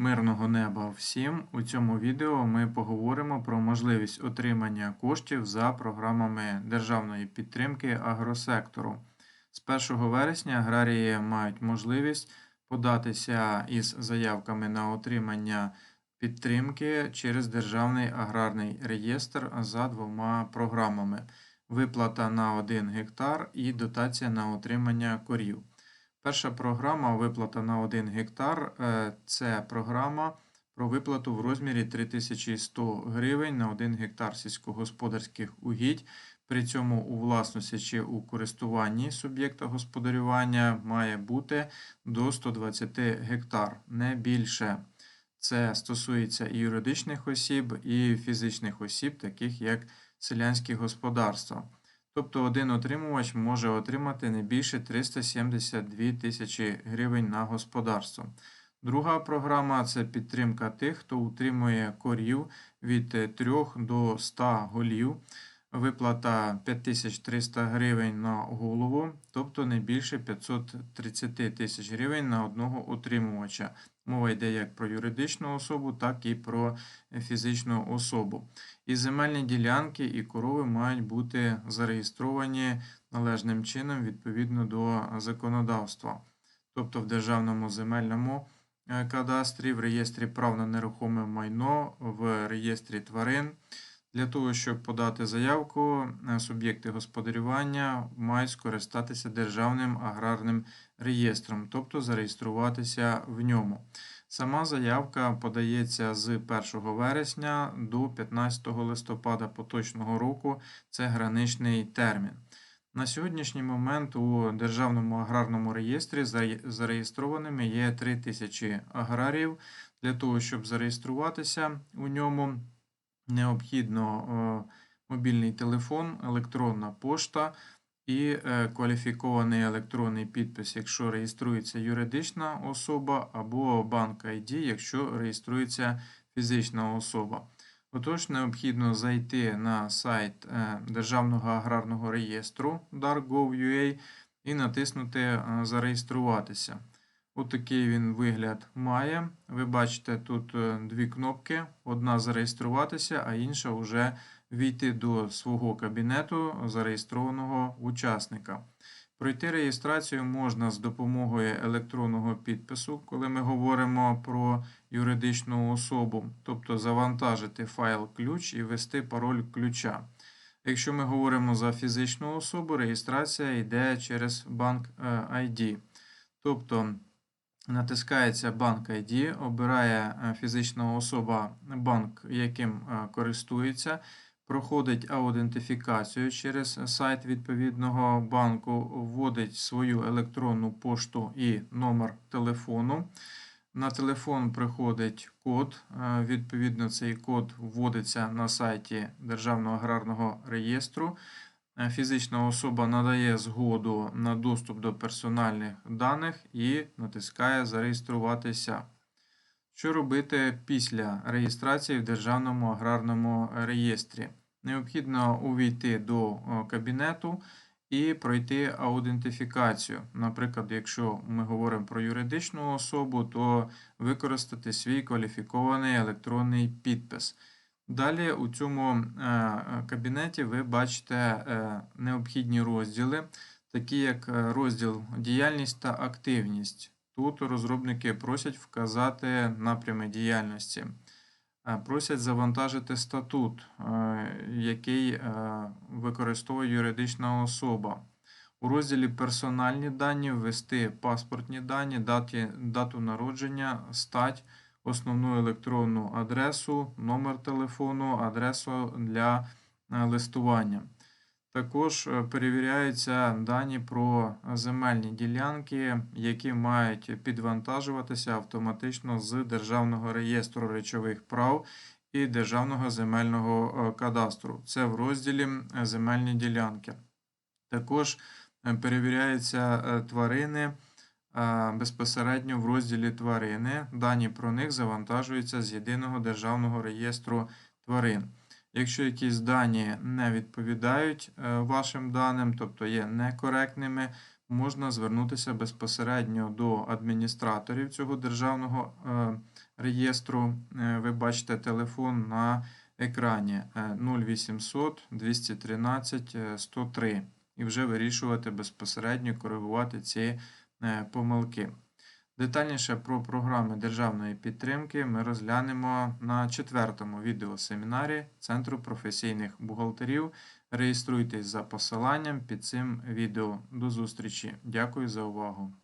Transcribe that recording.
Мирного неба всім! У цьому відео ми поговоримо про можливість отримання коштів за програмами державної підтримки агросектору. З 1 вересня аграрії мають можливість податися із заявками на отримання підтримки через Державний аграрний реєстр за двома програмами: виплата на 1 гектар і дотація на отримання корів. Перша програма виплата на 1 гектар е, це програма про виплату в розмірі 3100 гривень на 1 гектар сільськогосподарських угідь. При цьому у власності чи у користуванні суб'єкта господарювання має бути до 120 гектар, не більше. Це стосується і юридичних осіб, і фізичних осіб, таких як селянські господарства. Тобто один отримувач може отримати не більше 372 тисячі гривень на господарство. Друга програма це підтримка тих, хто утримує корів від 3 до 100 голів. Виплата 5300 гривень на голову, тобто не більше 530 тисяч гривень на одного утримувача. Мова йде як про юридичну особу, так і про фізичну особу. І земельні ділянки і корови мають бути зареєстровані належним чином відповідно до законодавства, тобто в державному земельному е, кадастрі, в реєстрі прав на нерухоме майно, в реєстрі тварин. Для того, щоб подати заявку, суб'єкти господарювання мають скористатися Державним аграрним реєстром, тобто зареєструватися в ньому. Сама заявка подається з 1 вересня до 15 листопада поточного року це граничний термін. На сьогоднішній момент у Державному аграрному реєстрі зареєстрованими є 3 тисячі аграріїв. Для того, щоб зареєструватися у ньому необхідно е, мобільний телефон, електронна пошта і е, кваліфікований електронний підпис, якщо реєструється юридична особа, або банк ID, якщо реєструється фізична особа. Отож, необхідно зайти на сайт е, Державного аграрного реєстру DAR.gov.ua і натиснути Зареєструватися. Отакий він вигляд має. Ви бачите тут е, дві кнопки: одна зареєструватися, а інша вже війти до свого кабінету зареєстрованого учасника. Пройти реєстрацію можна з допомогою електронного підпису, коли ми говоримо про юридичну особу, тобто завантажити файл ключ і ввести пароль ключа. Якщо ми говоримо за фізичну особу, реєстрація йде через банк ID. Е, тобто Натискається банк ID, обирає е, фізична особа банк, яким е, користується, проходить аутентифікацію через сайт відповідного банку, вводить свою електронну пошту і номер телефону. На телефон приходить код. Е, відповідно, цей код вводиться на сайті Державного аграрного реєстру. Е, фізична особа надає згоду на доступ до персональних даних і натискає Зареєструватися. Що робити після реєстрації в Державному аграрному реєстрі? Необхідно увійти до кабінету і пройти аутентифікацію. Наприклад, якщо ми говоримо про юридичну особу, то використати свій кваліфікований електронний підпис. Далі у цьому е, кабінеті ви бачите е, необхідні розділи, такі як е, розділ діяльність та активність. Тут розробники просять вказати напрями діяльності, просять завантажити статут, який використовує юридична особа. У розділі Персональні дані ввести паспортні дані, дату народження, стать основну електронну адресу, номер телефону, адресу для е, листування. Також е, перевіряються дані про земельні ділянки, які мають підвантажуватися автоматично з Державного реєстру речових прав і Державного земельного е, кадастру. Це в розділі Земельні ділянки. Також перевіряються тварини безпосередньо в розділі тварини. Дані про них завантажуються з єдиного державного реєстру тварин. Якщо якісь дані не відповідають е, вашим даним, тобто є некоректними, можна звернутися безпосередньо до адміністраторів цього державного е, реєстру. Е, Ви бачите телефон на екрані е, 0800 213 е, 103 і вже вирішувати безпосередньо коригувати ці помилки. Детальніше про програми державної підтримки ми розглянемо на четвертому відеосемінарі Центру професійних бухгалтерів. Реєструйтесь за посиланням під цим відео. До зустрічі. Дякую за увагу.